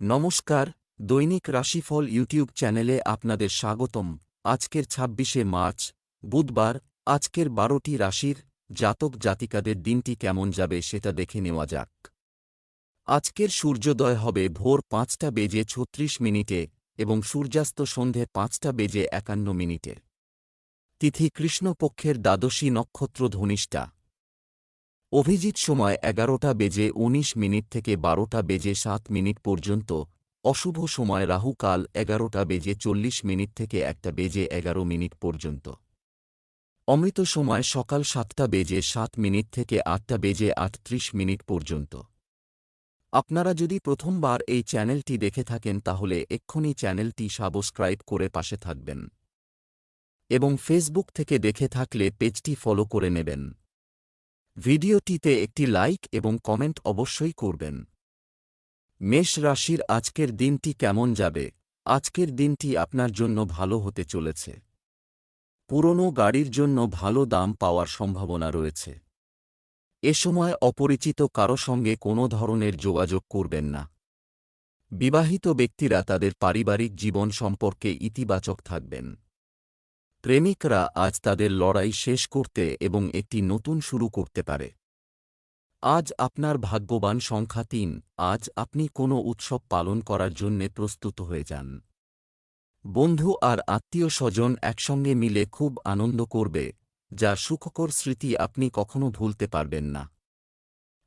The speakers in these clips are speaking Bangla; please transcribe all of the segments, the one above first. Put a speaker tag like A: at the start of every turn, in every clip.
A: নমস্কার, দৈনিক রাশিফল ইউটিউব চ্যানেলে আপনাদের স্বাগতম। আজকের ছাব্বিশে মার্চ, বুধবার, আজকের বারোটি রাশির জাতক জাতিকাদের দিনটি কেমন যাবে সেটা দেখে নেওয়া যাক। আজকের সূর্যোদয় হবে ভোর পাঁচটা বেজে ছত্রিশ মিনিটে এবং সূর্যাস্ত সন্ধে পাঁচটা বেজে একান্ন মিনিটে। তিথি কৃষ্ণপক্ষের দ্বাদশী নক্ষত্র ধনিষ্ঠা। অভিজিৎ সময় এগারোটা বেজে ১৯ মিনিট থেকে বারোটা বেজে সাত মিনিট পর্যন্ত। অশুভ সময় রাহুকাল এগারোটা বেজে চল্লিশ মিনিট থেকে একটা বেজে এগারো মিনিট পর্যন্ত। অমৃত সময় সকাল সাতটা বেজে সাত মিনিট থেকে আটটা বেজে আটত্রিশ মিনিট পর্যন্ত। আপনারা যদি প্রথমবার এই চ্যানেলটি দেখে থাকেন তাহলে এক্ষুনি চ্যানেলটি সাবস্ক্রাইব করে পাশে থাকবেন। এবং ফেসবুক থেকে দেখে থাকলে পেজটি ফলো করে নেবেন। ভিডিওটিতে একটি লাইক এবং কমেন্ট অবশ্যই করবেন। মেষ রাশির আজকের দিনটি কেমন যাবে? আজকের দিনটি আপনার জন্য ভালো হতে চলেছে। পুরনো গাড়ির জন্য ভালো দাম পাওয়ার সম্ভাবনা রয়েছে। এ সময় অপরিচিত কারও সঙ্গে কোনো ধরনের যোগাযোগ করবেন না। বিবাহিত ব্যক্তিরা তাদের পারিবারিক জীবন সম্পর্কে ইতিবাচক থাকবেন। প্রেমিকরা আজ তাদের লড়াই শেষ করতে এবং একটি নতুন শুরু করতে পারে। আজ আপনার ভাগ্যবান সংখ্যা তিন, আজ আপনি কোনো উৎসব পালন করার জন্যে প্রস্তুত হয়ে যান। বন্ধু আর আত্মীয় স্বজন একসঙ্গে মিলে খুব আনন্দ করবে, যা সুখকর স্মৃতি আপনি কখনো ভুলতে পারবেন না।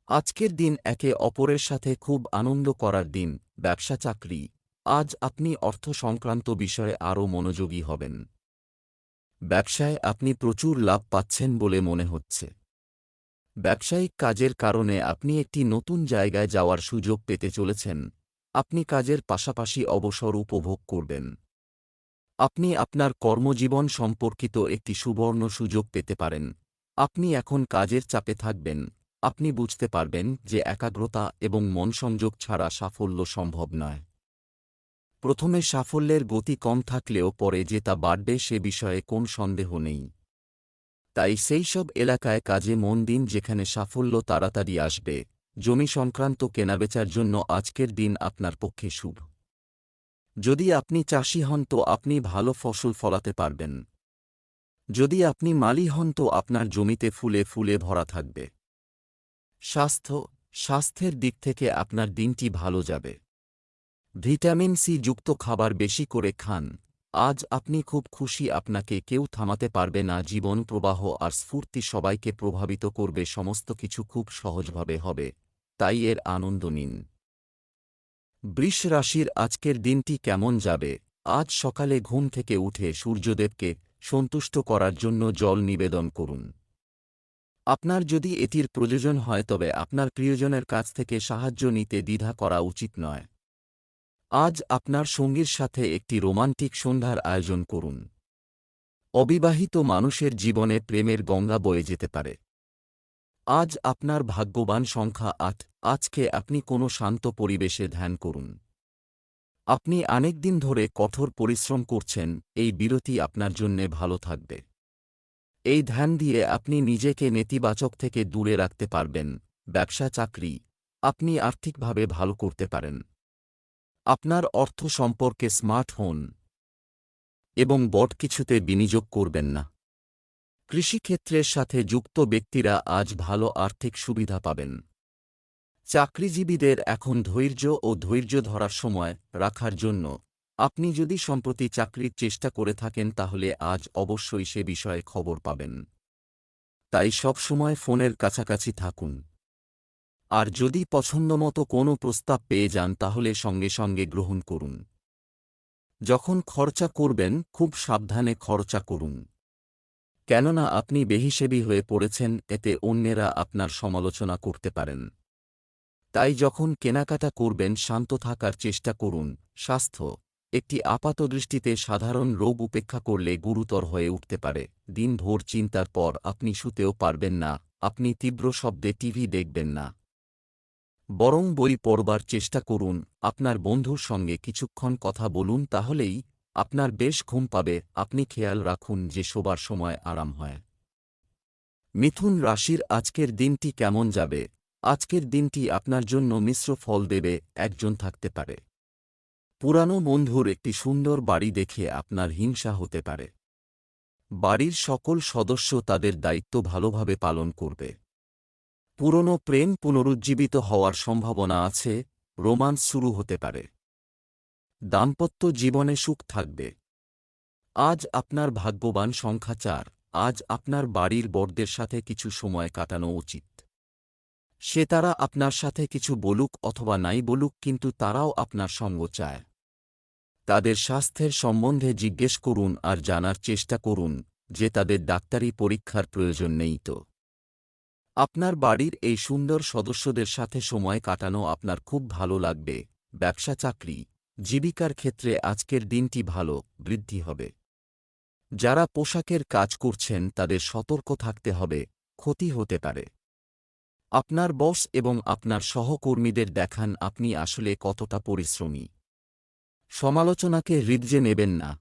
A: আজকের দিন একে অপরের সাথে খুব আনন্দ করার দিন, ব্যবসা চাকরি। আজ আপনি অর্থ সংক্রান্ত বিষয়ে আরও মনোযোগী হবেন। ব্যবসায় আপনি প্রচুর লাভ পাচ্ছেন বলে মনে হচ্ছে। ব্যবসায়িক কাজের কারণে আপনি একটি নতুন জায়গায় যাওয়ার সুযোগ পেতে চলেছেন। আপনি কাজের পাশাপাশি অবসর উপভোগ করবেন। আপনি আপনার কর্মজীবন সম্পর্কিত একটি সুবর্ণ সুযোগ পেতে পারেন। আপনি এখন কাজের চাপে থাকবেন। আপনি বুঝতে পারবেন যে একাগ্রতা এবং মন সংযোগ ছাড়া সাফল্য সম্ভব নয়। প্রথমে সাফল্যের গতি কম থাকলেও পরে যে তা বাড়বে সে বিষয়ে কোন সন্দেহ নেই। তাই সেই সব এলাকায় কাজে মন দিন যেখানে সাফল্য তাড়াতাড়ি আসবে। জমি সংক্রান্ত কেনাবেচার জন্য আজকের দিন আপনার পক্ষে শুভ। যদি আপনি চাষি হন তো আপনি ভালো ফসল ফলাতে পারবেন। যদি আপনি মালি হন তো আপনার জমিতে ফুলে ফুলে ভরা থাকবে। স্বাস্থ্য, স্বাস্থ্যের দিক থেকে আপনার দিনটি ভালো যাবে। ভিটামিন সি যুক্ত খাবার বেশি করে খান। আজ আপনি খুব খুশি আপনাকে কেউ থামাতে পারবে না, জীবন প্রবাহ আর স্ফূর্তি সবাইকে প্রভাবিত করবে, সমস্ত কিছু খুব সহজভাবে হবে। তাই এর আনন্দ নিন। বৃষ রাশির আজকের দিনটি কেমন যাবে? আজ সকালে ঘুম থেকে উঠে সূর্যদেবকে সন্তুষ্ট করার জন্য জল নিবেদন করুন। আপনার যদি এটির প্রয়োজন হয় তবে আপনার প্রিয়জনের কাছ থেকে সাহায্য নিতে দ্বিধা করা উচিত নয়। আজ আপনার সঙ্গীর সাথে একটি রোমান্টিক সন্ধ্যার আয়োজন করুন। অবিবাহিত মানুষের জীবনে প্রেমের গঙ্গা বয়ে যেতে পারে। আজ আপনার ভাগ্যবান সংখ্যা আট, আজকে আপনি কোনো শান্ত পরিবেশে ধ্যান করুন। আপনি অনেকদিন ধরে কঠোর পরিশ্রম করছেন, এই বিরতি আপনার জন্যে ভালো থাকবে। এই ধ্যান দিয়ে আপনি নিজেকে নেতিবাচক থেকে দূরে রাখতে পারবেন, ব্যবসা, চাকরি, আপনি আর্থিকভাবে ভালো করতে পারেন। আপনার অর্থ সম্পর্কে স্মার্ট হন এবং বট কিছুতে বিনিয়োগ করবেন না। কৃষিক্ষেত্রের সাথে যুক্ত ব্যক্তিরা আজ ভালো আর্থিক সুবিধা পাবেন। চাকরিজীবীদের এখন ধৈর্য ও ধৈর্য ধরার সময় রাখার জন্য আপনি যদি সম্প্রতি চাকরির চেষ্টা করে থাকেন তাহলে আজ অবশ্যই সে বিষয়ে খবর পাবেন। তাই সব সময় ফোনের কাছাকাছি থাকুন। আর যদি পছন্দমতো কোনো প্রস্তাব পেয়ে যান তাহলে সঙ্গে সঙ্গে গ্রহণ করুন। যখন খরচা করবেন, খুব সাবধানে খরচা করুন। কেননা আপনি বেহিসেবি হয়ে পড়েছেন, এতে অন্যেরা আপনার সমালোচনা করতে পারেন। তাই যখন কেনাকাটা করবেন, শান্ত থাকার চেষ্টা করুন। স্বাস্থ্য, একটি আপাতদৃষ্টিতে সাধারণ রোগ উপেক্ষা করলে গুরুতর হয়ে উঠতে পারে। দিনভর চিন্তার পর আপনি শুতেও পারবেন না, আপনি তীব্র শব্দে টিভি দেখবেন না। বরং বই পড়বার চেষ্টা করুন, আপনার বন্ধুর সঙ্গে কিছুক্ষণ কথা বলুন তাহলেই আপনার বেশ ঘুম পাবে, আপনি খেয়াল রাখুন যে শোবার সময় আরাম হয়। মিথুন রাশির আজকের দিনটি কেমন যাবে? আজকের দিনটি আপনার জন্য মিশ্র ফল দেবে, একজন থাকতে পারে। পুরানো বন্ধুর একটি সুন্দর বাড়ি দেখে আপনার হিংসা হতে পারে। বাড়ির সকল সদস্য তাদের দায়িত্ব ভালোভাবে পালন করবে। পুরনো প্রেম পুনরুজ্জীবিত হওয়ার সম্ভাবনা আছে, রোমান্স শুরু হতে পারে। দাম্পত্য জীবনে সুখ থাকবে। আজ আপনার ভাগ্যবান সংখ্যা চার, আজ আপনার বাড়ির বড়দের সাথে কিছু সময় কাটানো উচিত। সে তারা আপনার সাথে কিছু বলুক অথবা নাই বলুক কিন্তু তারাও আপনার সঙ্গ চায়। তাদের স্বাস্থ্যের সম্বন্ধে জিজ্ঞেস করুন আর জানার চেষ্টা করুন, যে তাদের ডাক্তারি পরীক্ষার প্রয়োজন নেই তো। আপনার বাড়ির এই সুন্দর সদস্যদের সাথে সময় কাটানো আপনার খুব ভালো লাগবে। ব্যবসা চাকরি, জীবিকার ক্ষেত্রে আজকের দিনটি ভালো, বৃদ্ধি হবে। যারা পোশাকের কাজ করছেন তাদের সতর্ক থাকতে হবে, ক্ষতি হতে পারে। আপনার বস এবং আপনার সহকর্মীদের দেখান আপনি আসলে কতটা পরিশ্রমী। সমালোচনাকে হৃদয়ে নেবেন না।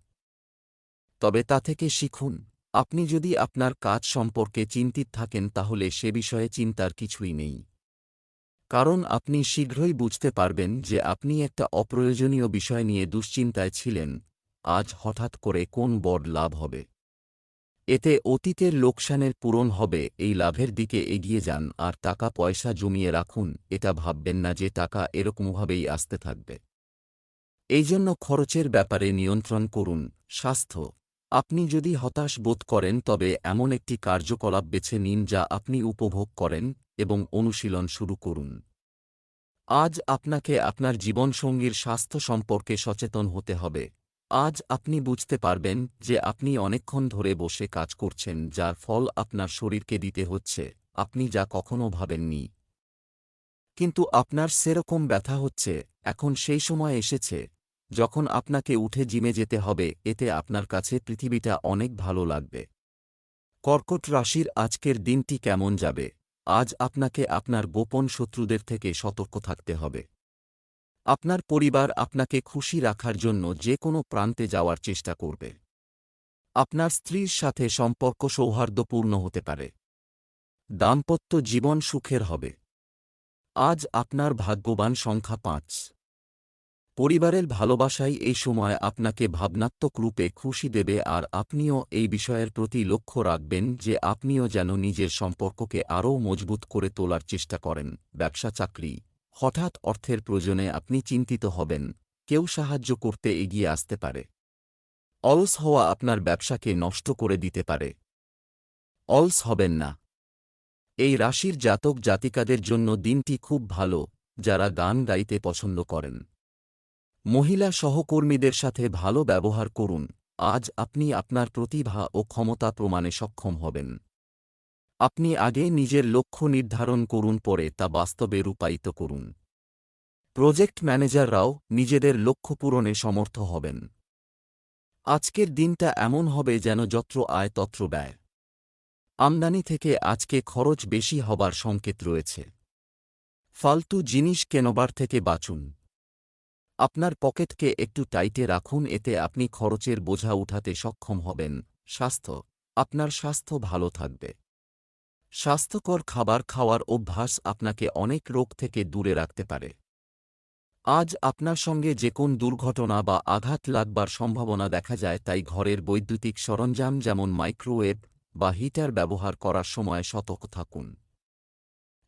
A: তবে তা থেকে শিখুন। আপনি যদি আপনার কাজ সম্পর্কে চিন্তিত থাকেন, তাহলে সে বিষয়ে চিন্তার কিছুই নেই। কারণ আপনি শীঘ্রই বুঝতে পারবেন যে আপনি একটা অপ্রয়োজনীয় বিষয় নিয়ে দুশ্চিন্তায় ছিলেন, আজ হঠাৎ করে কোন বড় লাভ হবে? এতে অতীতের লোকসানের পূরণ হবে, এই লাভের দিকে এগিয়ে যান আর টাকা পয়সা জমিয়ে রাখুন, এটা ভাববেন না যে টাকা এরকমভাবেই আসতে থাকবে। এই জন্য খরচের ব্যাপারে নিয়ন্ত্রণ করুন, স্বাস্থ্য আপনি যদি হতাশ বোধ করেন, তবে এমন একটি কার্যকলাপ বেছে নিন যা আপনি উপভোগ করেন এবং অনুশীলন শুরু করুন। আজ আপনাকে আপনার জীবনসঙ্গীর স্বাস্থ্য সম্পর্কে সচেতন হতে হবে। আজ আপনি বুঝতে পারবেন যে আপনি অনেকক্ষণ ধরে বসে কাজ করছেন, যার ফল আপনার শরীরকে দিতে হচ্ছে। আপনি যা কখনো ভাবেননি। কিন্তু আপনার সেরকম ব্যথা হচ্ছে, এখন সেই সময় এসেছে। যখন আপনাকে উঠে জিমে যেতে হবে, এতে আপনার কাছে পৃথিবীটা অনেক ভালো লাগবে। কর্কট রাশির আজকের দিনটি কেমন যাবে? আজ আপনাকে আপনার গোপন শত্রুদের থেকে সতর্ক থাকতে হবে। আপনার পরিবার আপনাকে খুশি রাখার জন্য যে কোনো প্রান্তে যাওয়ার চেষ্টা করবে। আপনার স্ত্রীর সাথে সম্পর্ক সৌহার্দ্যপূর্ণ হতে পারে। দাম্পত্য জীবন সুখের হবে। আজ আপনার ভাগ্যবান সংখ্যা পাঁচ। পরিবারের ভালোবাসাই এই সময় আপনাকে ভাবনাত্মক রূপে খুশি দেবে আর আপনিও এই বিষয়ের প্রতি লক্ষ্য রাখবেন যে আপনিও যেন নিজের সম্পর্ককে আরও মজবুত করে তোলার চেষ্টা করেন, ব্যবসা, চাকরি। হঠাৎ অর্থের প্রয়োজনে আপনি চিন্তিত হবেন, কেউ সাহায্য করতে এগিয়ে আসতে পারে। অলস হওয়া আপনার ব্যবসাকে নষ্ট করে দিতে পারে। অলস হবেন না। এই রাশির জাতক জাতিকাদের জন্য দিনটি খুব ভালো, যারা গান গাইতে পছন্দ করেন। মহিলা সহকর্মীদের সাথে ভালো ব্যবহার করুন। আজ আপনি আপনার প্রতিভা ও ক্ষমতা প্রমাণে সক্ষম হবেন। আপনি আগে নিজের লক্ষ্য নির্ধারণ করুন, পরে তা বাস্তবে রূপায়িত করুন। প্রজেক্ট ম্যানেজাররাও নিজেদের লক্ষ্য পূরণে সমর্থ হবেন। আজকের দিনটা এমন হবে যেন যত্র আয়, তত্র ব্যয়। আমদানি থেকে আজকে খরচ বেশি হবার সংকেত রয়েছে। ফালতু জিনিস কেনবার থেকে বাঁচুন। আপনার পকেটকে একটু টাইটে রাখুন, এতে আপনি খরচের বোঝা উঠাতে সক্ষম হবেন। স্বাস্থ্য। আপনার স্বাস্থ্য ভালো থাকবে। স্বাস্থ্যকর খাবার খাওয়ার অভ্যাস আপনাকে অনেক রোগ থেকে দূরে রাখতে পারে। আজ আপনার সঙ্গে যে কোন দুর্ঘটনা বা আঘাত লাগবার সম্ভাবনা দেখা যায়, তাই ঘরের বৈদ্যুতিক সরঞ্জাম যেমন মাইক্রোওয়েভ বা হিটার ব্যবহার করার সময় সতর্ক থাকুন।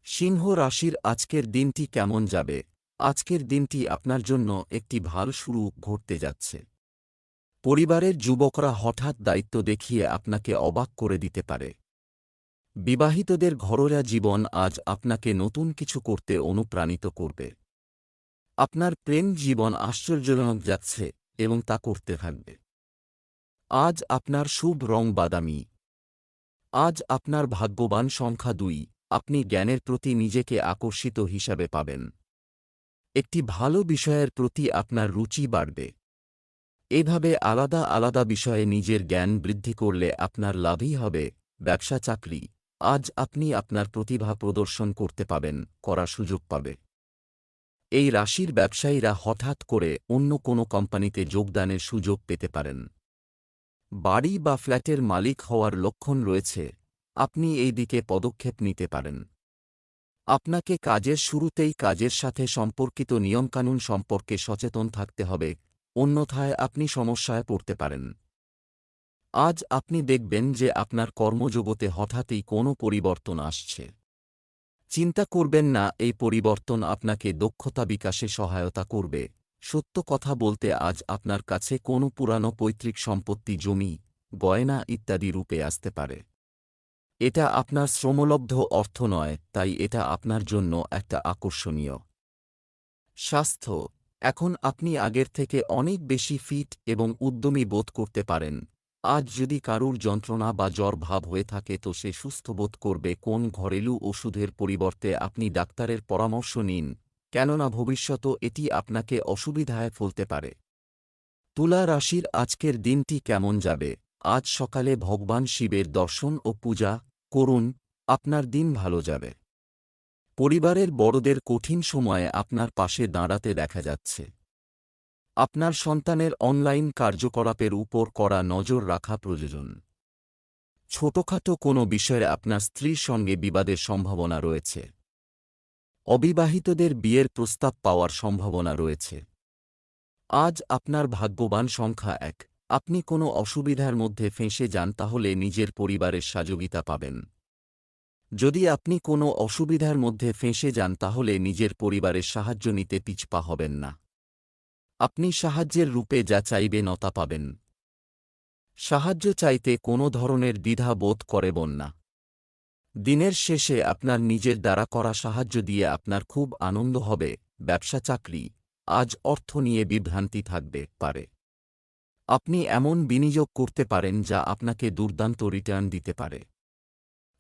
A: সিংহ রাশির আজকের দিনটি কেমন যাবে? আজকের দিনটি আপনার জন্য একটি ভালো শুরু ঘটতে যাচ্ছে। পরিবারের যুবকরা হঠাৎ দায়িত্ব দেখিয়ে আপনাকে অবাক করে দিতে পারে। বিবাহিতদের ঘরোয়া জীবন আজ আপনাকে নতুন কিছু করতে অনুপ্রাণিত করবে। আপনার প্রেম জীবন আশ্চর্যজনক যাচ্ছে এবং তা করতে থাকবে। আজ আপনার শুভ রং বাদামি। আজ আপনার ভাগ্যবান সংখ্যা দুই। আপনি জ্ঞানের প্রতি নিজেকে আকর্ষিত হিসাবে পাবেন। একটি ভালো বিষয়ের প্রতি আপনার রুচি বাড়বে। এভাবে আলাদা আলাদা বিষয়ে নিজের জ্ঞান বৃদ্ধি করলে আপনার লাভই হবে, ব্যবসা চাকরি। আজ আপনি আপনার প্রতিভা প্রদর্শন করতে পাবেন, করার সুযোগ পাবে। এই রাশির ব্যবসায়ীরা হঠাৎ করে অন্য কোনো কোম্পানিতে যোগদানের সুযোগ পেতে পারেন। বাড়ি বা ফ্ল্যাটের মালিক হওয়ার লক্ষণ রয়েছে। আপনি এই দিকে পদক্ষেপ নিতে পারেন। আপনাকে কাজের শুরুতেই কাজের সাথে সম্পর্কিত নিয়মকানুন সম্পর্কে সচেতন থাকতে হবে, অন্যথায় আপনি সমস্যায় পড়তে পারেন। আজ আপনি দেখবেন যে আপনার কর্মজগতে হঠাৎই কোনো পরিবর্তন আসছে। চিন্তা করবেন না, এই পরিবর্তন আপনাকে দক্ষতা বিকাশে সহায়তা করবে। সত্য কথা বলতে আজ আপনার কাছে কোনো পুরানো পৈতৃক সম্পত্তি, জমি, গয়না ইত্যাদি রূপে আসতে পারে। এটা আপনার শ্রমলব্ধ অর্থ নয়, তাই এটা আপনার জন্য একটা আকর্ষণীয়। স্বাস্থ্য, এখন আপনি আগের থেকে অনেক বেশি ফিট এবং উদ্যমী বোধ করতে পারেন। আজ যদি কারুর যন্ত্রণা বা জ্বর ভাব হয়ে থাকে তো সে সুস্থ বোধ করবে কোন ঘরেলু ওষুধের পরিবর্তে আপনি ডাক্তারের পরামর্শ নিন, কেননা ভবিষ্যত এটি আপনাকে অসুবিধায় ফেলতে পারে। তুলা রাশির আজকের দিনটি কেমন যাবে? আজ সকালে ভগবান শিবের দর্শন ও পূজা করুন, আপনার দিন ভালো যাবে। পরিবারের বড়দের কঠিন সময়ে আপনার পাশে দাঁড়াতে দেখা যাচ্ছে। আপনার সন্তানের অনলাইন কার্যকলাপের উপর করা নজর রাখা প্রয়োজন। ছোটখাটো কোনো বিষয়ে আপনার স্ত্রীর সঙ্গে বিবাদের সম্ভাবনা রয়েছে। অবিবাহিতদের বিয়ের প্রস্তাব পাওয়ার সম্ভাবনা রয়েছে। আজ আপনার ভাগ্যবান সংখ্যা এক। আপনি কোনো অসুবিধার মধ্যে ফেঁসে যান তাহলে নিজের পরিবারের সহযোগিতা পাবেন। যদি আপনি কোনো অসুবিধার মধ্যে ফেঁসে যান তাহলে নিজের পরিবারের সাহায্য নিতে পিছপা হবেন না। আপনি সাহায্যের রূপে যা চাইবে নতা পাবেন। সাহায্য চাইতে কোনো ধরনের দ্বিধা বোধ করবেন না। দিনের শেষে আপনার নিজের দ্বারা করা সাহায্য দিয়ে আপনার খুব আনন্দ হবে, ব্যবসা চাকরি, আজ অর্থ নিয়ে বিভ্রান্তি থাকবে, পারে। আপনি এমন বিনিয়োগ করতে পারেন যা আপনাকে দুর্দান্ত রিটার্ন দিতে পারে।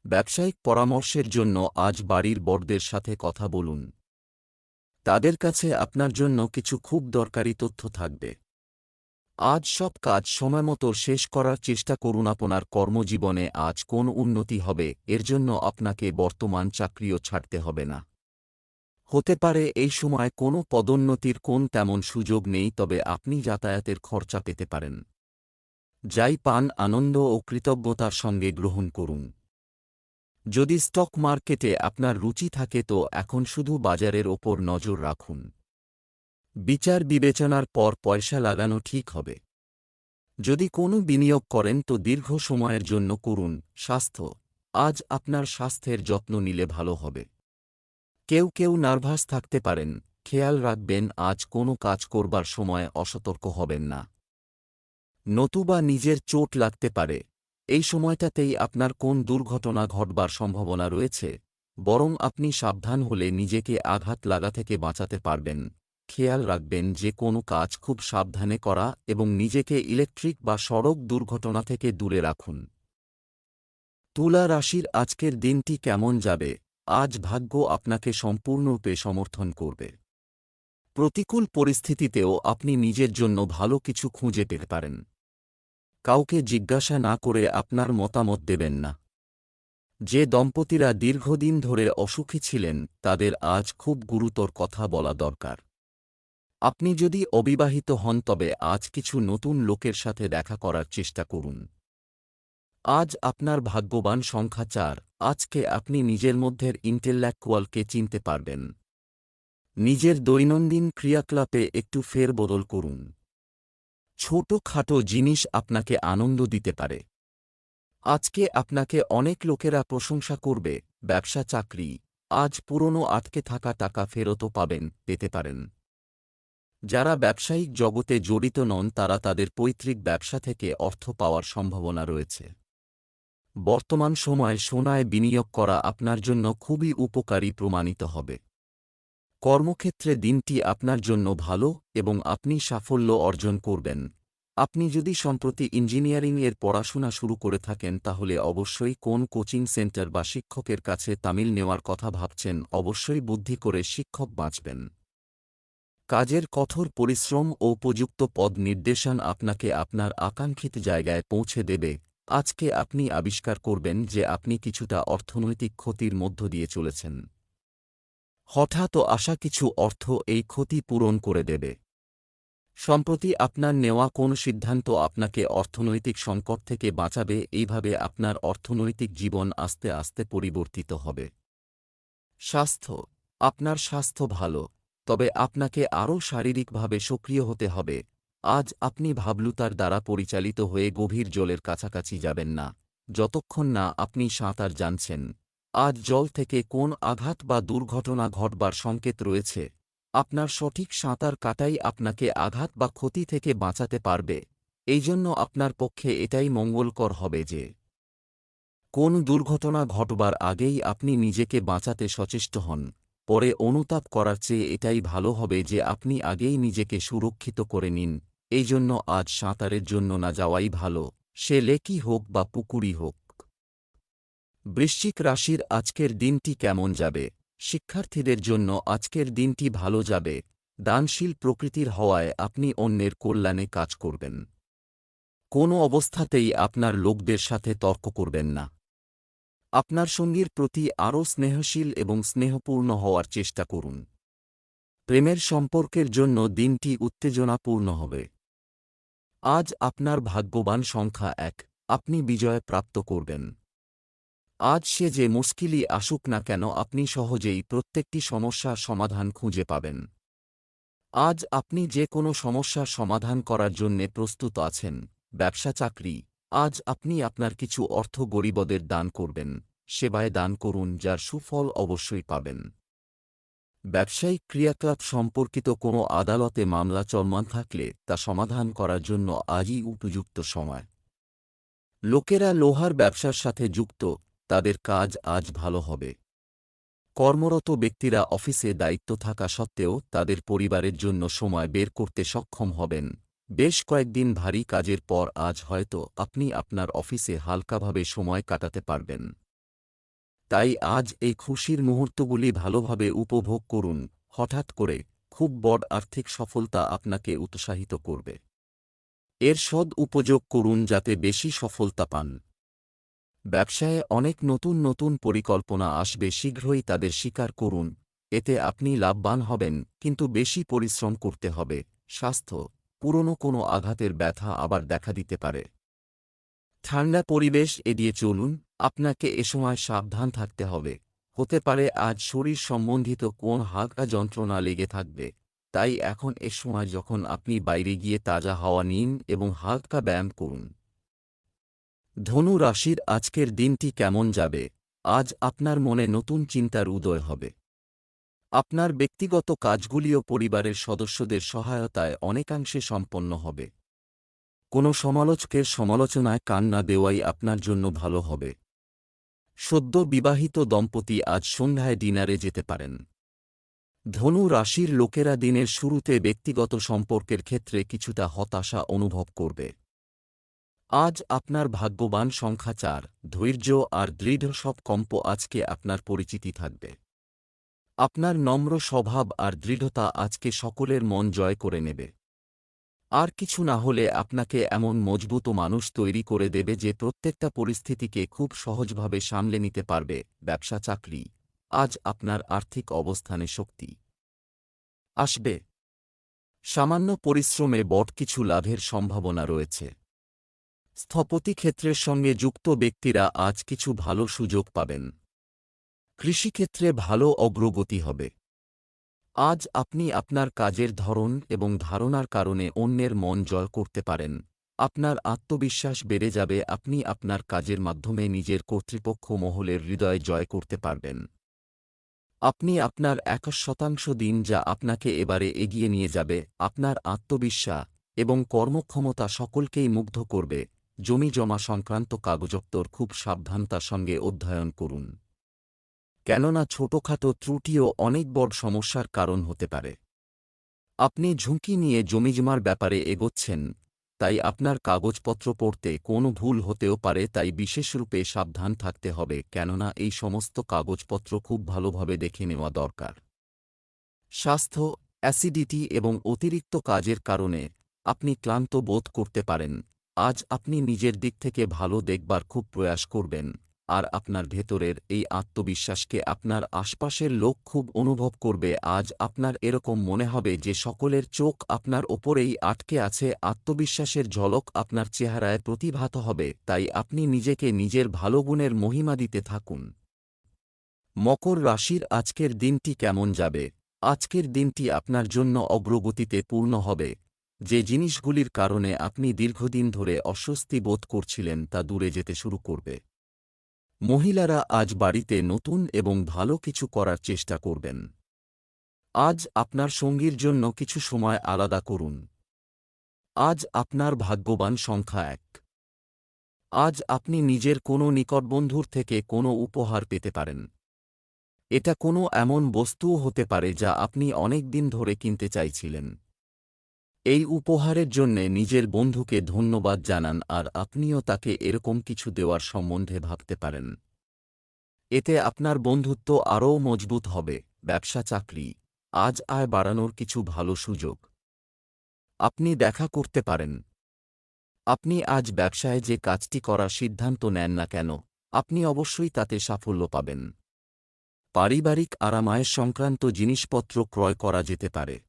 A: ব্যবসায়িক পরামর্শের জন্য আজ বাড়ির বড়দের সাথে কথা বলুন। তাদের কাছে আপনার জন্য কিছু খুব দরকারি তথ্য থাকবে। আজ সব কাজ সময়মতো শেষ করার চেষ্টা করুন আপনার কর্মজীবনে আজ কোন উন্নতি হবে, এর জন্য আপনাকে বর্তমান চাকরিও ছাড়তে হবে না। হতে পারে এই সময় কোনো পদোন্নতির কোন তেমন সুযোগ নেই, তবে আপনি যাতায়াতের খরচা পেতে পারেন। যাই পান, আনন্দ ও কৃতজ্ঞতার সঙ্গে গ্রহণ করুন। যদি স্টক মার্কেটে আপনার রুচি থাকে, তো এখন শুধু বাজারের ওপর নজর রাখুন। বিচার বিবেচনার পর পয়সা লাগানো ঠিক হবে। যদি কোনো বিনিয়োগ করেন, তো দীর্ঘ সময়ের জন্য করুন। স্বাস্থ্য, আজ আপনার স্বাস্থ্যের যত্ন নিলে ভালো হবে। কেউ কেউ নার্ভাস থাকতে পারেন। খেয়াল রাখবেন, আজ কোনো কাজ করবার সময় অসতর্ক হবেন না। নতুবা নিজের চোট লাগতে পারে। এই সময়টাতেই আপনার কোন দুর্ঘটনা ঘটবার সম্ভাবনা রয়েছে? বরং আপনি সাবধান হলে নিজেকে আঘাত লাগা থেকে বাঁচাতে পারবেন। খেয়াল রাখবেন যে কোনো কাজ খুব সাবধানে করা এবং নিজেকে ইলেকট্রিক বা সড়ক দুর্ঘটনা থেকে দূরে রাখুন। তুলা রাশির আজকের দিনটি কেমন যাবে? আজ ভাগ্য আপনাকে সম্পূর্ণরূপে সমর্থন করবে। প্রতিকূল পরিস্থিতিতেও আপনি নিজের জন্য ভালো কিছু খুঁজে পেতে পারেন। কাউকে জিজ্ঞাসা না করে আপনার মতামত দেবেন না। যে দম্পতিরা দীর্ঘদিন ধরে অসুখী ছিলেন, তাদের আজ খুব গুরুতর কথা বলা দরকার। আপনি যদি অবিবাহিত হন, তবে আজ কিছু নতুন লোকের সাথে দেখা করার চেষ্টা করুন। আজ আপনার ভাগ্যবান সংখ্যা চার। আজকে আপনি নিজের মধ্যের ইন্টেল্যাকচুয়ালকে চিনতে পারবেন। নিজের দৈনন্দিন ক্রিয়াকলাপে একটু ফের বদল করুন। ছোট-খাটো জিনিস আপনাকে আনন্দ দিতে পারে। আজকে আপনাকে অনেক লোকেরা প্রশংসা করবে, ব্যবসা, চাকরি। আজ পুরনো আটকে থাকা টাকা ফেরতও পাবেন, পেতে পারেন। যারা ব্যবসায়িক জগতে জড়িত নন, তারা তাদের পৈতৃক ব্যবসা থেকে অর্থ পাওয়ার সম্ভাবনা রয়েছে। বর্তমান সময়ে সোনায় বিনিয়োগ করা আপনার জন্য খুবই উপকারী প্রমাণিত হবে। কর্মক্ষেত্রে দিনটি আপনার জন্য ভালো এবং আপনি সাফল্য অর্জন করবেন। আপনি যদি সম্প্রতি ইঞ্জিনিয়ারিং এর পড়াশোনা শুরু করে থাকেন, তাহলে অবশ্যই কোন কোচিং সেন্টার বা শিক্ষকের কাছে তামিল নেওয়ার কথা ভাবছেন, অবশ্যই বুদ্ধি করে শিক্ষক বাঁচবেন। কাজের কঠোর পরিশ্রম ও উপযুক্ত পদ নির্দেশন আপনাকে আপনার আকাঙ্ক্ষিত জায়গায় পৌঁছে দেবে। আজকে আপনি আবিষ্কার করবেন যে আপনি কিছুটা অর্থনৈতিক ক্ষতির মধ্য দিয়ে চলেছেন। হঠাৎ আসা কিছু অর্থ এই ক্ষতি পূরণ করে দেবে। সম্প্রতি আপনার নেওয়া কোন সিদ্ধান্ত আপনাকে অর্থনৈতিক সংকট থেকে বাঁচাবে, এইভাবে আপনার অর্থনৈতিক জীবন আস্তে আস্তে পরিবর্তিত হবে। স্বাস্থ্য, আপনার স্বাস্থ্য ভালো, তবে আপনাকে আরও শারীরিকভাবে সক্রিয় হতে হবে। আজ আপনি ভাবলুতার দ্বারা পরিচালিত হয়ে গভীর জলের কাছাকাছি যাবেন না, যতক্ষণ না আপনি সাঁতার জানছেন। আজ জল থেকে কোন আঘাত বা দুর্ঘটনা ঘটবার সংকেত রয়েছে? আপনার সঠিক সাঁতার কাটাই আপনাকে আঘাত বা ক্ষতি থেকে বাঁচাতে পারবে। এই জন্য আপনার পক্ষে এটাই মঙ্গলকর হবে যে, কোন দুর্ঘটনা ঘটবার আগেই আপনি নিজেকে বাঁচাতে সচেষ্ট হন। পরে অনুতাপ করার চেয়ে এটাই ভালো হবে যে আপনি আগেই নিজেকে সুরক্ষিত করে নিন। এই জন্য আজ সাঁতারের জন্য না যাওয়াই ভালো, সে লেকই হোক বা পুকুরি হোক। বৃশ্চিক রাশির আজকের দিনটি কেমন যাবে? শিক্ষার্থীদের জন্য আজকের দিনটি ভালো যাবে। দানশীল প্রকৃতির হওয়ায় আপনি অন্যের কল্যাণে কাজ করবেন। কোনো অবস্থাতেই আপনার লোকদের সাথে তর্ক করবেন না। আপনার সঙ্গীর প্রতি আরও স্নেহশীল এবং স্নেহপূর্ণ হওয়ার চেষ্টা করুন। প্রেমের সম্পর্কের জন্য দিনটি উত্তেজনাপূর্ণ হবে। আজ আপনার ভাগ্যবান সংখ্যা এক, আপনি বিজয় প্রাপ্ত করবেন। আজ সে যে মুশকিলই আসুক না কেন, আপনি সহজেই প্রত্যেকটি সমস্যার সমাধান খুঁজে পাবেন। আজ আপনি যে কোনো সমস্যার সমাধান করার জন্যে প্রস্তুত আছেন, ব্যবসা চাকরি, আজ আপনি আপনার কিছু অর্থ গরিবদের দান করবেন, সেবায় দান করুন, যার সুফল অবশ্যই পাবেন। ব্যবসায়িক ক্রিয়াকলাপ সম্পর্কিত কোনো আদালতে মামলা চলমান থাকলে তা সমাধান করার জন্য আজই উপযুক্ত সময়। লোকেরা লোহার ব্যবসার সাথে যুক্ত, তাদের কাজ আজ ভালো হবে। কর্মরত ব্যক্তিরা অফিসে দায়িত্ব থাকা সত্ত্বেও তাদের পরিবারের জন্য সময় বের করতে সক্ষম হবেন। বেশ কয়েকদিন ভারী কাজের পর আজ হয়তো আপনি আপনার অফিসে হালকাভাবে সময় কাটাতে পারবেন। তাই আজ এই খুশির মুহূর্তগুলি ভালোভাবে উপভোগ করুন, হঠাৎ করে খুব বড় আর্থিক সফলতা আপনাকে উৎসাহিত করবে। এর সদ উপযোগ করুন যাতে বেশি সফলতা পান। ব্যবসায়ে অনেক নতুন নতুন পরিকল্পনা আসবে, শীঘ্রই তাদের স্বীকার করুন। এতে আপনি লাভবান হবেন, কিন্তু বেশি পরিশ্রম করতে হবে। স্বাস্থ্য, পুরনো কোনো আঘাতের ব্যথা আবার দেখা দিতে পারে। ঠান্ডা পরিবেশ এড়িয়ে চলুন আপনাকে এ সময় সাবধান থাকতে হবে। হতে পারে আজ শরীর সম্বন্ধিত কোন হালকা যন্ত্রণা লেগে থাকবে। তাই এখন এ সময় যখন আপনি বাইরে গিয়ে তাজা হাওয়া নিন এবং হালকা ব্যায়াম করুন। ধনু রাশির আজকের দিনটি কেমন যাবে? আজ আপনার মনে নতুন চিন্তার উদয় হবে। আপনার ব্যক্তিগত কাজগুলিও পরিবারের সদস্যদের সহায়তায় অনেকাংশে সম্পন্ন হবে। কোনো সমালোচকের সমালোচনায় কান না দেওয়াই আপনার জন্য ভালো হবে। সদ্য বিবাহিত দম্পতি আজ সন্ধ্যায় ডিনারে যেতে পারেন। ধনু রাশির লোকেরা দিনের শুরুতে ব্যক্তিগত সম্পর্কের ক্ষেত্রে কিছুটা হতাশা অনুভব করবে। আজ আপনার ভাগ্যবান সংখ্যা চার, ধৈর্য আর দৃঢ় সব কম্প আজকে আপনার পরিচিতি থাকবে। আপনার নম্র স্বভাব আর দৃঢ়তা আজকে সকলের মন জয় করে নেবে। আর কিছু না হলে আপনাকে এমন মজবুত মানুষ তৈরি করে দেবে যে প্রত্যেকটা পরিস্থিতিকে খুব সহজভাবে সামলে নিতে পারবে, ব্যবসা, চাকরি। আজ আপনার আর্থিক অবস্থানে শক্তি। আসবে। সামান্য পরিশ্রমে বট কিছু লাভের সম্ভাবনা রয়েছে। স্থপতি ক্ষেত্রের সঙ্গে যুক্ত ব্যক্তিরা আজ কিছু ভালো সুযোগ পাবেন। কৃষিক্ষেত্রে ভালো অগ্রগতি হবে। আজ আপনি আপনার কাজের ধরন এবং ধারণার কারণে অন্যের মন জয় করতে পারেন। আপনার আত্মবিশ্বাস বেড়ে যাবে, আপনি আপনার কাজের মাধ্যমে নিজের কর্তৃপক্ষ মহলের হৃদয় জয় করতে পারবেন। আপনি আপনার এক শতাংশ দিন যা আপনাকে এবারে এগিয়ে নিয়ে যাবে, আপনার আত্মবিশ্বাস এবং কর্মক্ষমতা সকলকেই মুগ্ধ করবে। জমি জমা সংক্রান্ত কাগজপত্র খুব সাবধানতার সঙ্গে অধ্যয়ন করুন। কেননা ছোটখাটো ত্রুটিও অনেক বড় সমস্যার কারণ হতে পারে। আপনি ঝুঁকি নিয়ে জমিজমার ব্যাপারে এগোচ্ছেন, তাই আপনার কাগজপত্র পড়তে কোনো ভুল হতেও পারে, তাই বিশেষরূপে সাবধান থাকতে হবে, কেননা এই সমস্ত কাগজপত্র খুব ভালোভাবে দেখে নেওয়া দরকার। স্বাস্থ্য, অ্যাসিডিটি এবং অতিরিক্ত কাজের কারণে আপনি ক্লান্ত বোধ করতে পারেন। আজ আপনি নিজের দিক থেকে ভালো দেখবার খুব প্রয়াস করবেন। আর আপনার ভেতরের এই আত্মবিশ্বাসকে আপনার আশপাশের লোক খুব অনুভব করবে। আজ আপনার এরকম মনে হবে যে সকলের চোখ আপনার ওপরেই আটকে আছে, আত্মবিশ্বাসের ঝলক আপনার চেহারায় প্রতিভাত হবে। তাই আপনি নিজেকে নিজের ভালো গুণের মহিমা দিতে থাকুন। মকর রাশির আজকের দিনটি কেমন যাবে? আজকের দিনটি আপনার জন্য অগ্রগতিতে পূর্ণ হবে। যে জিনিসগুলির কারণে আপনি দীর্ঘদিন ধরে অস্বস্তি বোধ করছিলেন তা দূরে যেতে শুরু করবে। মহিলারা আজ বাড়িতে নতুন এবং ভালো কিছু করার চেষ্টা করবেন। আজ আপনার সঙ্গীর জন্য কিছু সময় আলাদা করুন। আজ আপনার ভাগ্যবান সংখ্যা এক। আজ আপনি নিজের কোনো নিকটবন্ধুর থেকে কোনো উপহার পেতে পারেন। এটা কোনো এমন বস্তুও হতে পারে যা আপনি অনেক দিন ধরে কিনতে চাইছিলেন। এই উপহারের জন্যে নিজের বন্ধুকে ধন্যবাদ জানান আর আপনিও তাকে এরকম কিছু দেওয়ার সম্বন্ধে ভাবতে পারেন। এতে আপনার বন্ধুত্ব আরও মজবুত হবে, ব্যবসা, চাকরি, আজ আয় বাড়ানোর কিছু ভালো সুযোগ। আপনি দেখা করতে পারেন। আপনি আজ ব্যবসায় যে কাজটি করার সিদ্ধান্ত নেন না কেন, আপনি অবশ্যই তাতে সাফল্য পাবেন। পারিবারিক আরামায়ের সংক্রান্ত জিনিসপত্র ক্রয় করা যেতে পারে।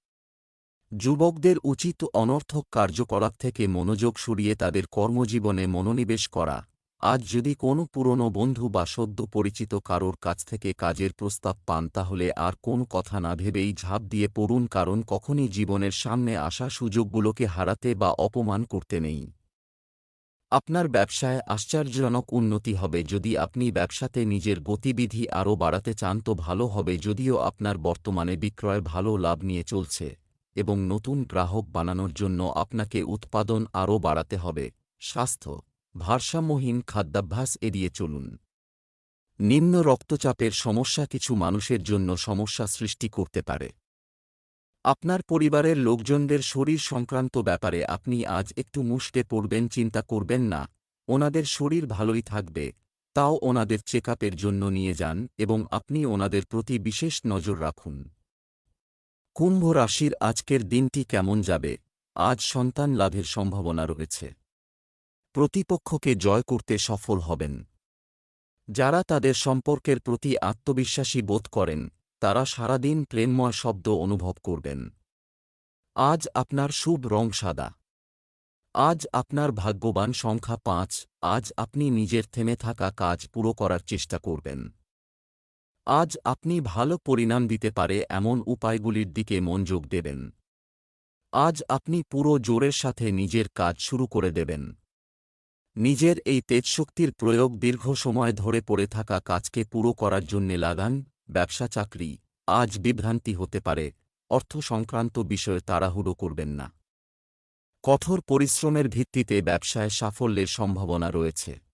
A: যুবকদের উচিত অনর্থক কার্যকলাপ থেকে মনোযোগ সরিয়ে তাদের কর্মজীবনে মনোনিবেশ করা। আজ যদি কোনো পুরনো বন্ধু বা সদ্য পরিচিত কারোর কাছ থেকে কাজের প্রস্তাব পান, তাহলে আর কোন কথা না ভেবেই ঝাঁপ দিয়ে পড়ুন, কারণ কখনই জীবনের সামনে আসা সুযোগগুলোকে হারাতে বা অপমান করতে নেই। আপনার ব্যবসায় আশ্চর্যজনক উন্নতি হবে। যদি আপনি ব্যবসাতে নিজের গতিবিধি আরও বাড়াতে চান, তো ভালো হবে, যদিও আপনার বর্তমানে বিক্রয় ভালো লাভ নিয়ে চলছে। এবং নতুন গ্রাহক বানানোর জন্য আপনাকে উৎপাদন আরও বাড়াতে হবে। স্বাস্থ্য, ভারসাম্যহীন খাদ্যাভ্যাস এড়িয়ে চলুন। নিম্ন রক্তচাপের সমস্যা কিছু মানুষের জন্য সমস্যা সৃষ্টি করতে পারে। আপনার পরিবারের লোকজনদের শরীর সংক্রান্ত ব্যাপারে আপনি আজ একটু মুষ্টে পড়বেন, চিন্তা করবেন না। ওনাদের শরীর ভালোই থাকবে। তাও ওনাদের চেকআপের জন্য নিয়ে যান এবং আপনি ওনাদের প্রতি বিশেষ নজর রাখুন। কুম্ভ রাশির আজকের দিনটি কেমন যাবে? আজ সন্তান লাভের সম্ভাবনা রয়েছে। প্রতিপক্ষকে জয় করতে সফল হবেন। যারা তাদের সম্পর্কের প্রতি আত্মবিশ্বাসী বোধ করেন, তারা সারাদিন প্রেমময় শব্দ অনুভব করবেন। আজ আপনার শুভ রং সাদা। আজ আপনার ভাগ্যবান সংখ্যা পাঁচ। আজ আপনি নিজের থেমে থাকা কাজ পুরো করার চেষ্টা করবেন। আজ আপনি ভালো পরিণাম দিতে পারে এমন উপায়গুলির দিকে মনোযোগ দেবেন। আজ আপনি পুরো জোরের সাথে নিজের কাজ শুরু করে দেবেন। নিজের এই তেজশক্তির প্রয়োগ দীর্ঘ সময় ধরে পড়ে থাকা কাজকে পুরো করার জন্যে লাগান, ব্যবসা চাকরি, আজ বিভ্রান্তি হতে পারে, অর্থ সংক্রান্ত বিষয়ে তাড়াহুড়ো করবেন না। কঠোর পরিশ্রমের ভিত্তিতে ব্যবসায় সাফল্যের সম্ভাবনা রয়েছে।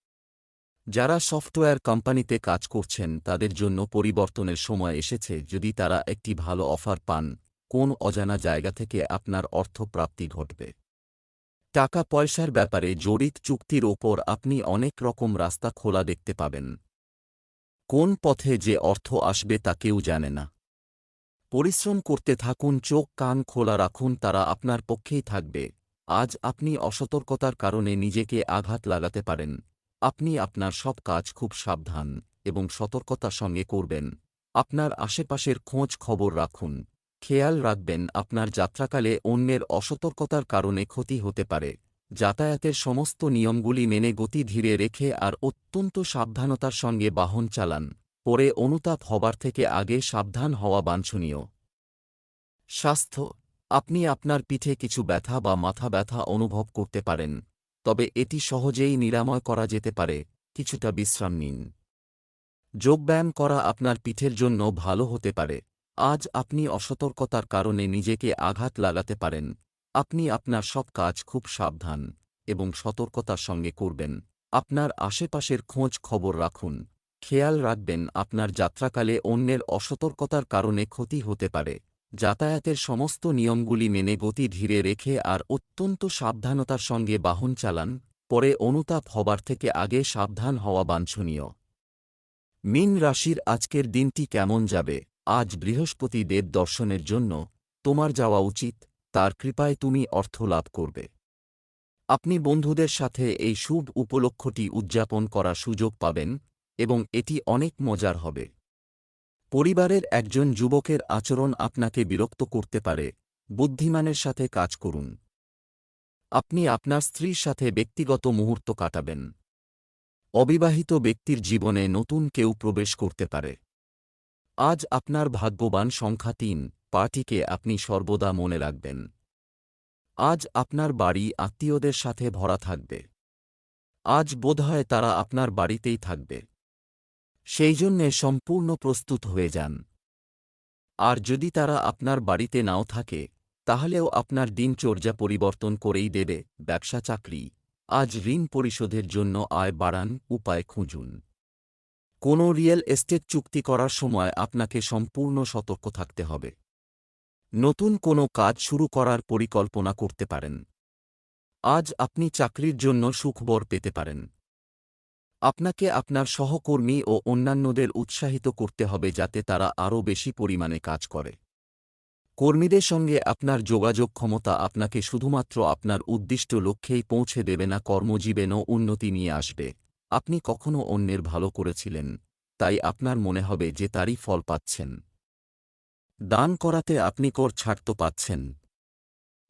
A: যারা সফটওয়্যার কোম্পানিতে কাজ করছেন, তাদের জন্য পরিবর্তনের সময় এসেছে যদি তারা একটি ভালো অফার পান, কোন অজানা জায়গা থেকে আপনার অর্থ প্রাপ্তি ঘটবে। টাকা পয়সার ব্যাপারে জড়িত চুক্তির ওপর আপনি অনেক রকম রাস্তা খোলা দেখতে পাবেন। কোন পথে যে অর্থ আসবে তা কেউ জানে না। পরিশ্রম করতে থাকুন, চোখ কান খোলা রাখুন, তারা আপনার পক্ষেই থাকবে। আজ আপনি অসতর্কতার কারণে নিজেকে আঘাত লাগাতে পারেন। আপনি আপনার সব কাজ খুব সাবধান এবং সতর্কতার সঙ্গে করবেন। আপনার আশেপাশের খোঁজ খবর রাখুন। খেয়াল রাখবেন আপনার যাত্রাকালে অন্যের অসতর্কতার কারণে ক্ষতি হতে পারে। যাতায়াতের সমস্ত নিয়মগুলি মেনে গতি ধীরে রেখে আর অত্যন্ত সাবধানতার সঙ্গে বাহন চালান। পরে অনুতাপ হবার থেকে আগে সাবধান হওয়া বাঞ্ছনীয়। স্বাস্থ্য, আপনি আপনার পিঠে কিছু ব্যথা বা মাথা ব্যথা অনুভব করতে পারেন। তবে এটি সহজেই নিরাময় করা যেতে পারে। কিছুটা বিশ্রাম নিন। যোগব্যায়াম করা আপনার পিঠের জন্য ভালো হতে পারে। আজ আপনি অসতর্কতার কারণে নিজেকে আঘাত লাগাতে পারেন। আপনি আপনার সব কাজ খুব সাবধান এবং সতর্কতার সঙ্গে করবেন। আপনার আশেপাশের খোঁজ খবর রাখুন। খেয়াল রাখবেন আপনার যাত্রাকালে অন্যের অসতর্কতার কারণে ক্ষতি হতে পারে। যাতায়াতের সমস্ত নিয়মগুলি মেনে গতি ধীরে রেখে আর অত্যন্ত সাবধানতার সঙ্গে বাহন চালান, পরে অনুতাপ হবার থেকে আগে সাবধান হওয়া বাঞ্ছনীয়। মিন রাশির আজকের দিনটি কেমন যাবে? আজ বৃহস্পতি দেব দর্শনের জন্য তোমার যাওয়া উচিত, তার কৃপায় তুমি অর্থ লাভ করবে। আপনি বন্ধুদের সাথে এই শুভ উপলক্ষটি উদযাপন করার সুযোগ পাবেন এবং এটি অনেক মজার হবে। পরিবারের একজন যুবকের আচরণ আপনাকে বিরক্ত করতে পারে। বুদ্ধিমানের সাথে কাজ করুন। আপনি আপনার স্ত্রীর সাথে ব্যক্তিগত মুহূর্ত কাটাবেন। অবিবাহিত ব্যক্তির জীবনে নতুন কেউ প্রবেশ করতে পারে। আজ আপনার ভাগ্যবান সংখ্যা তিন, পার্টিকে আপনি সর্বদা মনে রাখবেন। আজ আপনার বাড়ি আত্মীয়দের সাথে ভরা থাকবে। আজ বোধহয় তারা আপনার বাড়িতেই থাকবে। সেই জন্যে সম্পূর্ণ প্রস্তুত হয়ে যান। আর যদি তারা আপনার বাড়িতে নাও থাকে, তাহলেও আপনার দিনচর্যা পরিবর্তন করেই দেবে, ব্যবসা চাকরি। আজ ঋণ পরিশোধের জন্য আয় বাড়ান, উপায় খুঁজুন। কোনো রিয়েল এস্টেট চুক্তি করার সময় আপনাকে সম্পূর্ণ সতর্ক থাকতে হবে। নতুন কোনো কাজ শুরু করার পরিকল্পনা করতে পারেন। আজ আপনি চাকরির জন্য সুখবর পেতে পারেন। আপনাকে আপনার সহকর্মী ও অন্যান্যদের উৎসাহিত করতে হবে যাতে তারা আরও বেশি পরিমাণে কাজ করে। কর্মীদের সঙ্গে আপনার যোগাযোগ ক্ষমতা আপনাকে শুধুমাত্র আপনার উদ্দিষ্ট লক্ষ্যেই পৌঁছে দেবে না, কর্মজীবনেও উন্নতি নিয়ে আসবে। আপনি কখনও অন্যের ভালো করেছিলেন, তাই আপনার মনে হবে যে তারই ফল পাচ্ছেন। দান করাতে আপনি কর ছাড় তো পাচ্ছেন।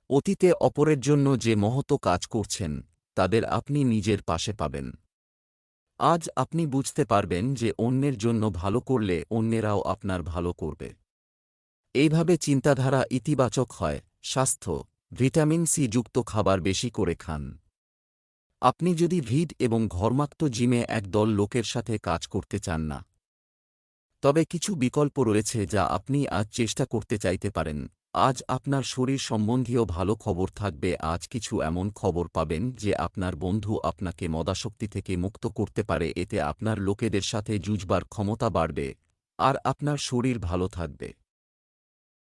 A: অতীতে অপরের জন্য যে মহত কাজ করছেন, তাদের আপনি নিজের পাশে পাবেন। আজ আপনি বুঝতে পারবেন যে অন্যের জন্য ভালো করলে অন্যেরাও আপনার ভালো করবে। এইভাবে চিন্তাধারা ইতিবাচক হয়, স্বাস্থ্য, ভিটামিন সি যুক্ত খাবার বেশি করে খান। আপনি যদি ভিড এবং ঘর্মাক্ত জিমে একদল লোকের সাথে কাজ করতে চান না। তবে কিছু বিকল্প রয়েছে যা আপনি আজ চেষ্টা করতে চাইতে পারেন। আজ আপনার শরীর সম্বন্ধীয় ভালো খবর থাকবে, আজ কিছু এমন খবর পাবেন যে আপনার বন্ধু আপনাকে মদাশক্তি থেকে মুক্ত করতে পারে, এতে আপনার লোকেদের সাথে জুজবার ক্ষমতা বাড়বে, আর আপনার শরীর ভালো থাকবে।